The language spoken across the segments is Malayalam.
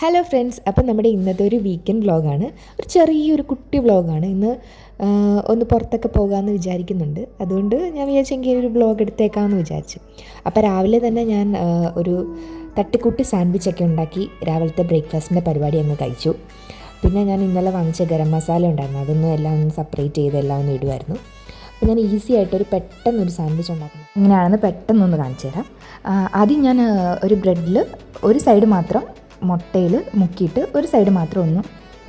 ഹലോ ഫ്രണ്ട്സ് അപ്പം നമ്മുടെ ഇന്നത്തെ ഒരു വീക്കെൻഡ് വ്ളോഗാണ് ഒരു ചെറിയൊരു കുട്ടി വ്ളോഗാണ് ഇന്ന് ഒന്ന് പുറത്തൊക്കെ പോകാമെന്ന് വിചാരിക്കുന്നുണ്ട്. അതുകൊണ്ട് ഞാൻ വിചാരിച്ചെങ്കിൽ ഒരു വ്ളോഗ് എടുത്തേക്കാമെന്ന് വിചാരിച്ചു. അപ്പോൾ രാവിലെ തന്നെ ഞാൻ ഒരു തട്ടിക്കൂട്ടി സാൻഡ്വിച്ചൊക്കെ ഉണ്ടാക്കി രാവിലത്തെ ബ്രേക്ക്ഫാസ്റ്റിന്റെ പരിപാടി അങ്ങ് കഴിച്ചു. പിന്നെ ഞാൻ ഇന്നലെ വാങ്ങിച്ച ഗരം മസാല ഉണ്ടായിരുന്നു. അതൊന്നും എല്ലാം ഒന്ന് സെപ്പറേറ്റ് ചെയ്ത് എല്ലാം ഒന്ന് ഇടുമായിരുന്നു അപ്പോൾ ഞാൻ ഈസി ആയിട്ടൊരു പെട്ടെന്നൊരു സാൻഡ്വിച്ച് ഉണ്ടാക്കുന്നത് എങ്ങനെയാണെന്ന് പെട്ടെന്നൊന്ന് കാണിച്ചു തരാം. ആദ്യം ഞാൻ ഒരു ബ്രെഡിൽ ഒരു സൈഡ് മാത്രം മുട്ടയിൽ മുക്കിയിട്ട് ഒരു സൈഡ് മാത്രം ഒന്ന്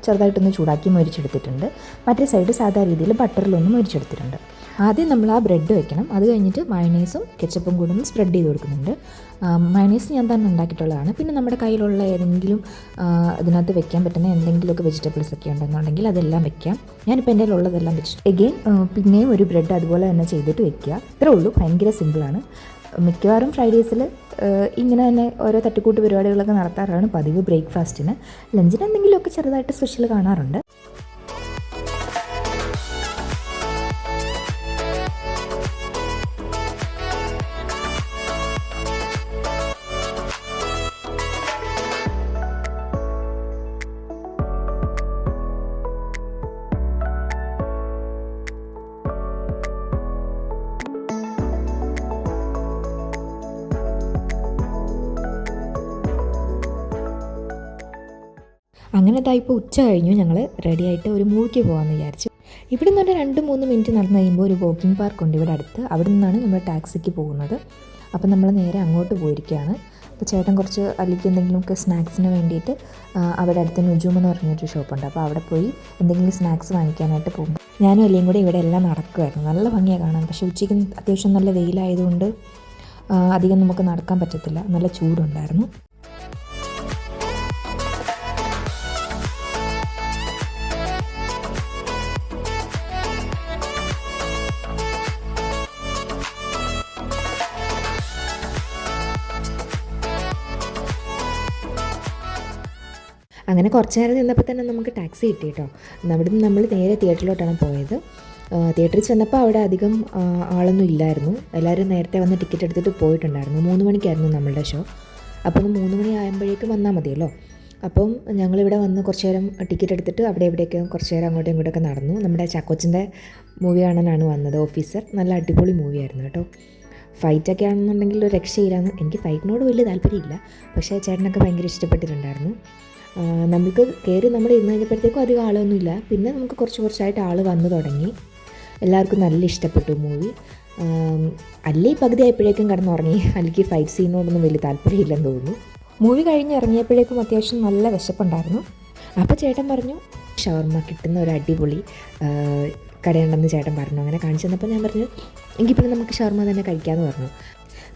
ചെറുതായിട്ടൊന്ന് ചൂടാക്കി മൊരിച്ചെടുത്തിട്ടുണ്ട്. മറ്റേ സൈഡ് സാധാ രീതിയിൽ ബട്ടറിലൊന്ന് മൊരിച്ചെടുത്തിട്ടുണ്ട്. ആദ്യം നമ്മൾ ആ ബ്രെഡ് വെക്കണം. അത് കഴിഞ്ഞിട്ട് മയണൈസും കെച്ചപ്പും കൂടെ ഒന്ന് സ്പ്രെഡ് ചെയ്ത് കൊടുക്കുന്നുണ്ട്. മയണൈസ് ഞാൻ തന്നെ ഉണ്ടാക്കിയിട്ടുള്ളതാണ്. പിന്നെ നമ്മുടെ കയ്യിലുള്ള ഏതെങ്കിലും അതിനകത്ത് വെക്കാൻ പറ്റുന്ന എന്തെങ്കിലുമൊക്കെ വെജിറ്റബിൾസ് ഒക്കെ ഉണ്ടെന്നുണ്ടെങ്കിൽ അതെല്ലാം വെക്കാം. ഞാനിപ്പോൾ എന്റെ ഉള്ളതെല്ലാം വെച്ചിട്ട് എഗെയിൻ പിന്നെയും ഒരു ബ്രെഡ് അതുപോലെ തന്നെ ചെയ്തിട്ട് വെക്കുക. ഇത്രേ ഉള്ളൂ. ഭയങ്കര സിമ്പിളാണ് മിക്കവാറും ഫ്രൈഡേസിൽ ഇങ്ങനെ തന്നെ ഓരോ തട്ടിക്കൂട്ട് പരിപാടികളൊക്കെ നടത്താറാണ് പതിവ് ബ്രേക്ക്ഫാസ്റ്റിന്. ലഞ്ചിന് എന്തെങ്കിലുമൊക്കെ ചെറുതായിട്ട് സ്പെഷ്യൽ കാണാറുണ്ട്. അങ്ങനെ ഇപ്പോൾ ഉച്ച കഴിഞ്ഞു. ഞങ്ങൾ റെഡി ആയിട്ട് ഒരു മൂവിക്ക് പോകാമെന്ന് വിചാരിച്ചു. ഇവിടെ നിന്ന് രണ്ട് മൂന്ന് മിനിറ്റ് നടന്നു കഴിയുമ്പോൾ ഒരു വോക്കിംഗ് പാർക്ക് ഉണ്ട് ഇവിടെ അടുത്ത്. അവിടെ നിന്നാണ് നമ്മൾ ടാക്സിക്ക് പോകുന്നത്. അപ്പം നമ്മൾ നേരെ അങ്ങോട്ട് പോയിരിക്കുകയാണ് അപ്പോൾ ചേട്ടൻ കുറച്ച് അല്ലെങ്കിൽ എന്തെങ്കിലുമൊക്കെ സ്നാക്സിന് വേണ്ടിയിട്ട് അവിടെ അടുത്ത് നുജൂം എന്ന് പറഞ്ഞൊരു ഷോപ്പുണ്ട് അപ്പോൾ അവിടെ പോയി എന്തെങ്കിലും സ്നാക്സ് വാങ്ങിക്കാനായിട്ട് പോകും. ഞാനും അല്ലെങ്കിൽ കൂടെ ഇവിടെ എല്ലാം നടക്കുമായിരുന്നു നല്ല ഭംഗിയാണ് കാണാൻ. പക്ഷേ ഉച്ചയ്ക്ക് അത്യാവശ്യം നല്ല വെയിലായതുകൊണ്ട് അധികം നമുക്ക് നടക്കാൻ പറ്റത്തില്ല. നല്ല ചൂടുണ്ടായിരുന്നു. അങ്ങനെ കുറച്ച് നേരം നിന്നപ്പോൾ തന്നെ നമുക്ക് ടാക്സി കിട്ടി കേട്ടോ. അവിടെ നിന്ന് നമ്മൾ നേരെ തിയേറ്ററിലോട്ടാണ് പോയത്. തിയേറ്ററിൽ ചെന്നപ്പോൾ അവിടെ അധികം ആളൊന്നും ഇല്ലായിരുന്നു. എല്ലാവരും നേരത്തെ വന്ന് ടിക്കറ്റ് എടുത്തിട്ട് പോയിട്ടുണ്ടായിരുന്നു. മൂന്ന് മണിക്കായിരുന്നു നമ്മളുടെ ഷോ. അപ്പോൾ മൂന്ന് മണി ആകുമ്പോഴേക്കും വന്നാൽ മതിയല്ലോ. അപ്പം ഞങ്ങളിവിടെ വന്ന് കുറച്ച് നേരം ടിക്കറ്റ് എടുത്തിട്ട് അവിടെ എവിടെയൊക്കെ കുറച്ച് നേരം അങ്ങോട്ടും ഇങ്ങോട്ടൊക്കെ നടന്നു. നമ്മുടെ ചാക്കോച്ചിന്റെ മൂവി കാണാനാണ് വന്നത് ഓഫീസർ നല്ല അടിപൊളി മൂവിയായിരുന്നു കേട്ടോ. ഫൈറ്റൊക്കെ ആണെന്നുണ്ടെങ്കിൽ ഒരു രക്ഷയില്ലാന്ന് എനിക്ക് ഫൈറ്റിനോട് വലിയ താല്പര്യമില്ല. പക്ഷേ ചേട്ടനൊക്കെ ഭയങ്കര ഇഷ്ടപ്പെട്ടിട്ടുണ്ടായിരുന്നു. നമുക്ക് കയറി നമ്മൾ ഇരുന്ന് കഴിഞ്ഞപ്പോഴത്തേക്കും അധികം ആളൊന്നുമില്ല. പിന്നെ നമുക്ക് കുറച്ച് കുറച്ചായിട്ട് ആൾ വന്നു തുടങ്ങി. എല്ലാവർക്കും നല്ല ഇഷ്ടപ്പെട്ടു മൂവി. അല്ലേ പകുതി ആയപ്പോഴേക്കും കിടന്നുറങ്ങി. അല്ലെങ്കിൽ ഫൈറ്റ് സീനോടൊന്നും വലിയ താല്പര്യമില്ലെന്ന് തോന്നുന്നു. മൂവി കഴിഞ്ഞ് ഇറങ്ങിയപ്പോഴേക്കും അത്യാവശ്യം നല്ല വിശപ്പുണ്ടായിരുന്നു. അപ്പോൾ ചേട്ടൻ പറഞ്ഞു ഷവർമ്മ കിട്ടുന്ന ഒരു അടിപൊളി കടയുണ്ടെന്ന് ചേട്ടൻ പറഞ്ഞു. അങ്ങനെ കാണിച്ചു തന്നപ്പോൾ ഞാൻ പറഞ്ഞു എങ്കിൽ പിന്നെ നമുക്ക് ഷവർമ്മ തന്നെ കഴിക്കാമെന്ന് പറഞ്ഞു.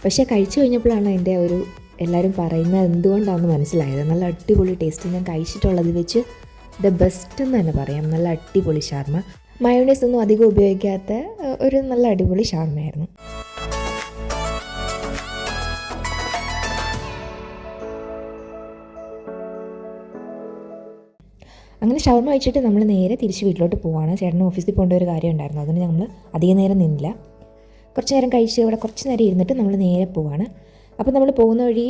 പക്ഷേ കഴിച്ചു കഴിഞ്ഞപ്പോഴാണ് അതിന്റെ ഒരു എല്ലാവരും പറയുന്നത് എന്തുകൊണ്ടാണെന്ന് മനസ്സിലായത്? നല്ല അടിപൊളി ടേസ്റ്റ് ഞാൻ കഴിച്ചിട്ടുള്ളത് വെച്ച് ദ ബെസ്റ്റ് എന്ന് തന്നെ പറയാം. നല്ല അടിപൊളി ഷാർമ മയോണൈസ് ഒന്നും അധികം ഉപയോഗിക്കാത്ത ഒരു നല്ല അടിപൊളി ഷാർമയായിരുന്നു അങ്ങനെ ഷവർമ കഴിച്ചിട്ട് നമ്മൾ നേരെ തിരിച്ച് വീട്ടിലോട്ട് പോവാണ്. ചേട്ടന് ഓഫീസിൽ പോകേണ്ട ഒരു കാര്യം ഉണ്ടായിരുന്നു. അതുകൊണ്ട് നമ്മൾ അധികം നേരം നിന്നില്ല. കുറച്ച് നേരം കഴിച്ച് ഇവിടെ കുറച്ച് നേരം ഇരുന്നിട്ട് നമ്മൾ നേരെ പോവാണ്. അപ്പോൾ നമ്മൾ പോകുന്ന വഴി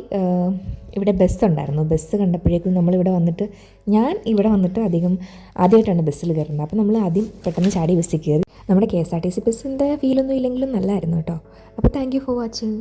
ഇവിടെ ബസ് ഉണ്ടായിരുന്നു. ബസ് കണ്ടപ്പോഴേക്കും നമ്മളിവിടെ വന്നിട്ട് ഞാൻ ഇവിടെ വന്നിട്ട് അധികം ആദ്യമായിട്ടാണ് ബസ്സിൽ കയറുന്നത്. അപ്പോൾ നമ്മൾ ആദ്യം പെട്ടെന്ന് ചാടി ബസ്സിൽ കയറി. നമ്മുടെ K S R T C ബസ്സിന്റെ ഫീലൊന്നും ഇല്ലെങ്കിലും നല്ലതായിരുന്നു കേട്ടോ. അപ്പോൾ താങ്ക് യു ഫോർ വാച്ചിങ്